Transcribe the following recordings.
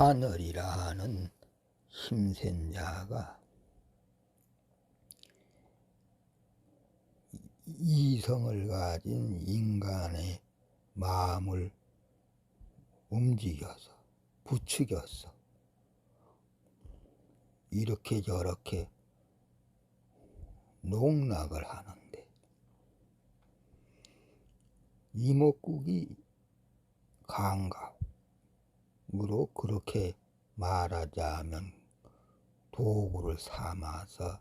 하늘이라 하는 힘센 자가 이성을 가진 인간의 마음을 움직여서 부추겼어. 이렇게 저렇게 농락을 하는데 이목국이 감각 으로 그렇게 말하자면 도구를 삼아서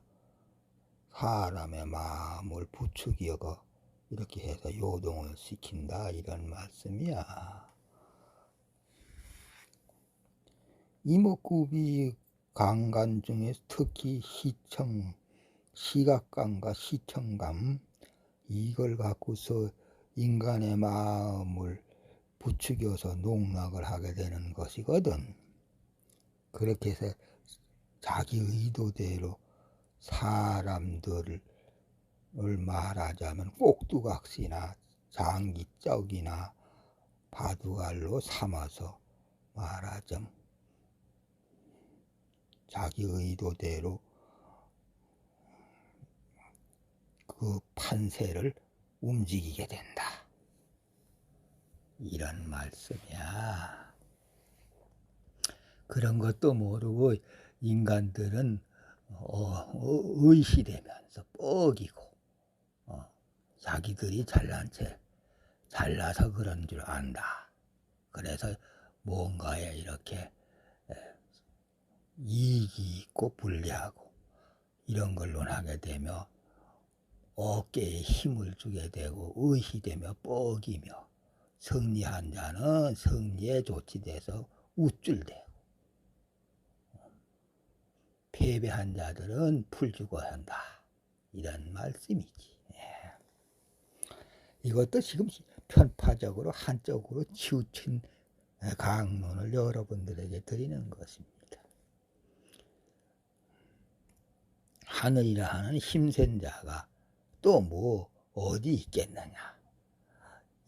사람의 마음을 부추기어가 이렇게 해서 요동을 시킨다 이런 말씀이야. 이목구비 강간 중에 특히 시청, 시각감과 시청감 이걸 갖고서 인간의 마음을 부추겨서 농락을 하게 되는 것이거든. 그렇게 해서 자기 의도대로 사람들을 말하자면 꼭두각시나 장기적이나 바둑알로 삼아서 말하자면 자기 의도대로 그 판세를 움직이게 된다. 이런 말씀이야. 그런 것도 모르고 인간들은 어, 어, 의시되면서 뻐기고 어, 자기들이 잘난 채 잘나서 그런 줄 안다. 그래서 뭔가에 이렇게 이익이 있고 불리하고 이런 걸 논하게 되며 어깨에 힘을 주게 되고 의시되며 뻐기며 승리한 자는 승리에 조치돼서 우쭐대고 패배한 자들은 풀주고 한다. 이런 말씀이지. 예. 이것도 지금 편파적으로 한쪽으로 치우친 강론을 여러분들에게 드리는 것입니다. 하늘이라 하는 힘센 자가 또 뭐 어디 있겠느냐.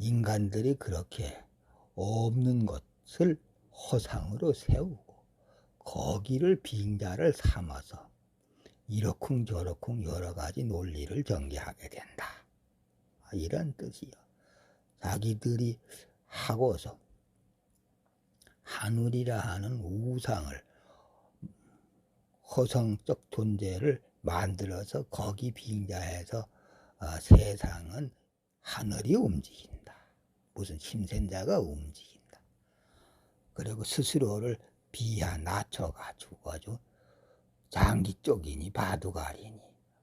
인간들이 그렇게 없는 것을 허상으로 세우고 거기를 빙자를 삼아서 이러쿵 저러쿵 여러 가지 논리를 전개하게 된다. 이런 뜻이요. 자기들이 하고서 하늘이라 하는 우상을 허성적 존재를 만들어서 거기 빙자해서 어, 세상은 하늘이 움직인다. 무슨 힘센 자가 움직인다. 그리고 스스로를 비하 낮춰가지고 아주 장기 쪽이니 바둑알이니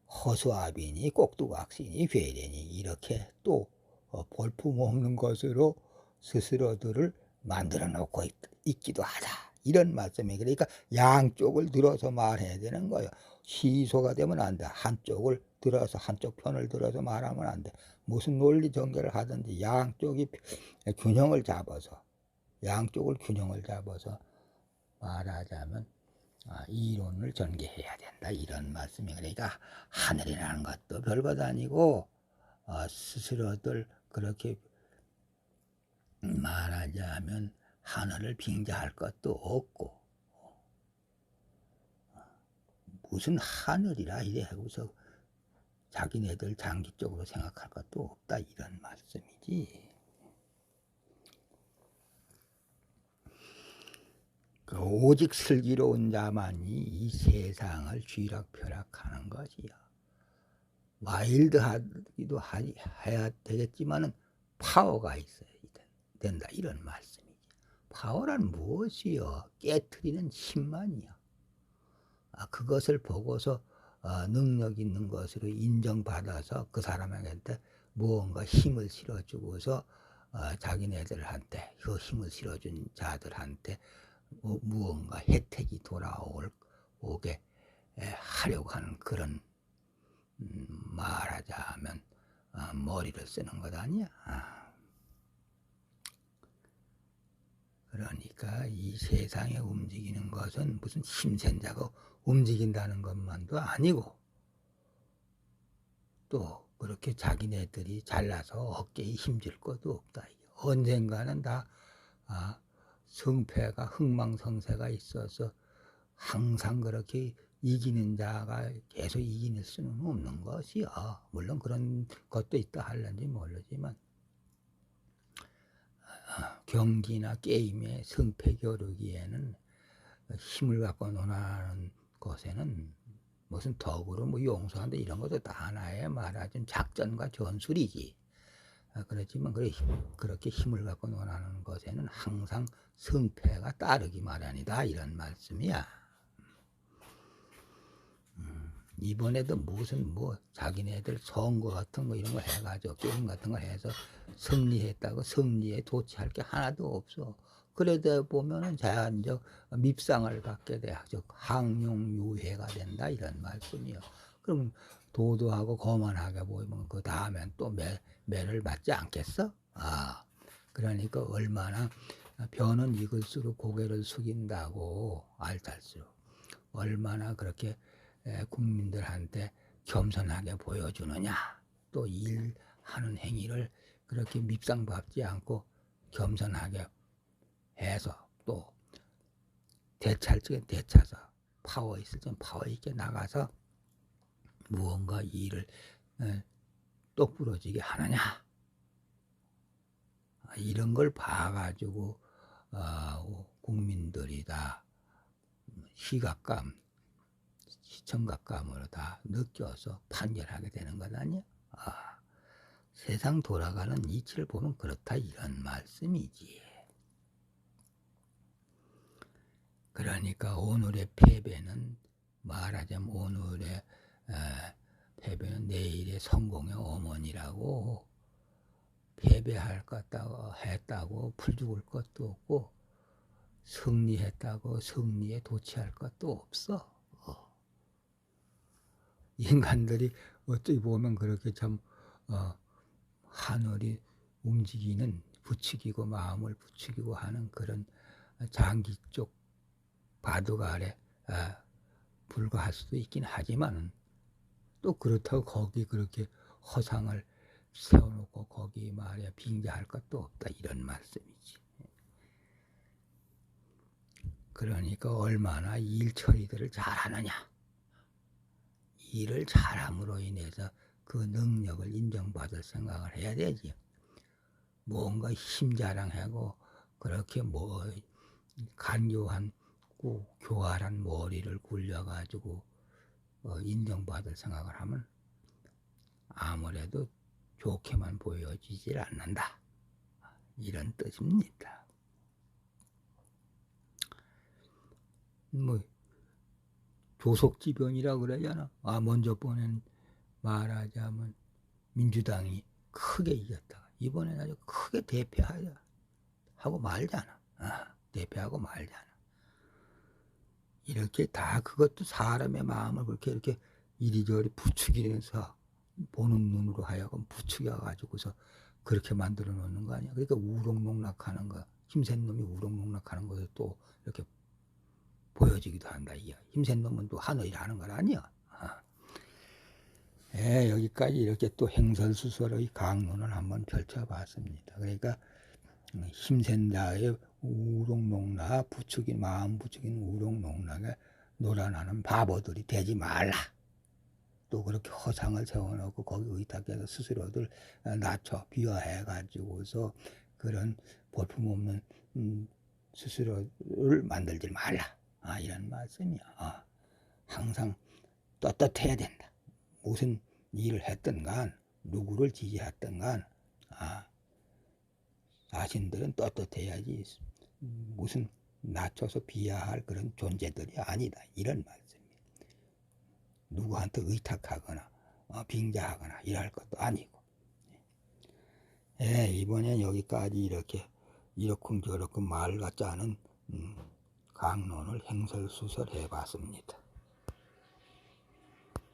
허수아비니 꼭두각시니 괴뢰니 이렇게 또 어, 볼품 없는 것으로 스스로들을 만들어 놓고 있, 있기도 하다. 이런 말씀이 그러니까 양쪽을 들어서 말해야 되는 거예요. 시소가 되면 안 돼. 한쪽을 들어서 한쪽 편을 들어서 말하면 안 돼. 무슨 논리 전개를 하든지 양쪽이 균형을 잡아서 양쪽을 균형을 잡아서 말하자면 아, 이론을 전개해야 된다. 이런 말씀이 그러니까 하늘이라는 것도 별것 아니고 어, 스스로들 그렇게 말하자면 하늘을 빙자할 것도 없고 무슨 하늘이라 이래 하고서 자기네들 장기적으로 생각할 것도 없다 이런 말씀이지. 그 오직 슬기로운 자만이 이 세상을 쥐락펴락하는 것이야. 와일드하기도 해야 되겠지만은 파워가 있어야 된다 이런 말씀이지. 파워란 무엇이요? 깨트리는 힘만이야. 아, 그것을 보고서 어, 능력 있는 것으로 인정받아서 그 사람에게 무언가 힘을 실어주고서 어, 자기네들한테 그 힘을 실어준 자들한테 뭐 무언가 혜택이 돌아올 오게 하려고 하는 그런 음, 말하자면 어, 머리를 쓰는 것 아니야. 그러니까 이 세상에 움직이는 것은 무슨 힘센 자가 움직인다는 것만도 아니고 또 그렇게 자기네들이 잘나서 어깨에 힘줄 것도 없다. 언젠가는 다 아, 성패가 흥망성쇠가 있어서 항상 그렇게 이기는 자가 계속 이길 수는 없는 것이요. 물론 그런 것도 있다 할런지 모르지만 아, 경기나 게임의 승패 겨루기에는 힘을 갖고 논하는 것에는 무슨 덕으로 뭐 용서한다 이런 것도 다 하나의 말하자면 작전과 전술이지. 아, 그렇지만 그렇게 힘을 갖고 논하는 것에는 항상 승패가 따르기 마련이다 이런 말씀이야. 음, 이번에도 무슨 뭐 자기네들 선거 같은 거 이런 거 해가지고 게임 같은 거 해서 승리했다고 승리에 도취할 게 하나도 없어. 그러다 보면은 자연적 밉상을 갖게 돼. 즉 항용 유해가 된다 이런 말씀이요. 그럼 도도하고 거만하게 보이면 그 다음엔 또 매, 매를 맞지 않겠어? 아, 그러니까 얼마나 변은 익을수록 고개를 숙인다고 알탈수록 얼마나 그렇게 국민들한테 겸손하게 보여주느냐 또 일하는 행위를 그렇게 밉상받지 않고 겸손하게 해서 또 대찰 적에 대차서 파워 있을 때 파워 있게 나가서 무언가 일을 똑부러지게 하느냐. 이런 걸 봐가지고 어, 국민들이 다 시각감, 시청각감으로 다 느껴서 판결하게 되는 것 아니야? 아, 세상 돌아가는 이치를 보면 그렇다 이런 말씀이지. 그러니까 오늘의 패배는 말하자면 오늘의 에, 패배는 내일의 성공의 어머니라고 패배할 것 같다고 했다고 풀 죽을 것도 없고 승리했다고 승리에 도취할 것도 없어. 어. 인간들이 어찌 보면 그렇게 참 어, 하늘이 움직이는 부추기고 마음을 부추기고 하는 그런 장기 쪽 바둑 아래 아, 불과할 수도 있긴 하지만은 또 그렇다고 거기 그렇게 허상을 세워놓고 거기 말이야 빙자할 것도 없다 이런 말씀이지. 그러니까 얼마나 일 처리들을 잘하느냐. 일을 잘함으로 인해서 그 능력을 인정받을 생각을 해야 되지. 뭔가 힘 자랑하고 그렇게 뭐 간교한 교활한 머리를 굴려가지고 어, 인정받을 생각을 하면 아무래도 좋게만 보여지질 않는다. 이런 뜻입니다. 뭐 조속지변이라 그러잖아. 아 먼저 보낸 말하자면 민주당이 크게 이겼다. 이번엔 아주 크게 대패하자 하고 말잖아. 아, 대패하고 말잖아. 이렇게 다 그것도 사람의 마음을 그렇게 이렇게 이리저리 부추기면서 보는 눈으로 하여금 부추겨 가지고서 그렇게 만들어 놓는 거 아니야. 그러니까 우롱농락하는 거, 힘센 놈이 우롱농락하는 것을 또 이렇게 보여지기도 한다. 이 힘센 놈은 또 하늘이라는 걸 아니야. 아. 예, 여기까지 이렇게 또 행설수설의 강론을 한번 펼쳐봤습니다. 그러니까 힘센 자의 우롱농락, 부추긴 마음 부추긴 우롱농락에 노란하는 바보들이 되지 말라. 또 그렇게 허상을 세워놓고 거기 의탁해서 스스로들 낮춰 비하해 가지고서 그런 볼품없는 음, 스스로를 만들지 말라 아, 이런 말씀이야 아, 항상 떳떳해야 된다. 무슨 일을 했든 간 누구를 지지했든 간 아, 자신들은 떳떳해야지 무슨 낮춰서 비하할 그런 존재들이 아니다. 이런 말씀 누구한테 의탁하거나 어, 빙자하거나 이럴 것도 아니고. 예, 이번엔 여기까지 이렇게 이렇쿵 저렇쿵 말 같지 않은 음, 강론을 행설수설해 봤습니다.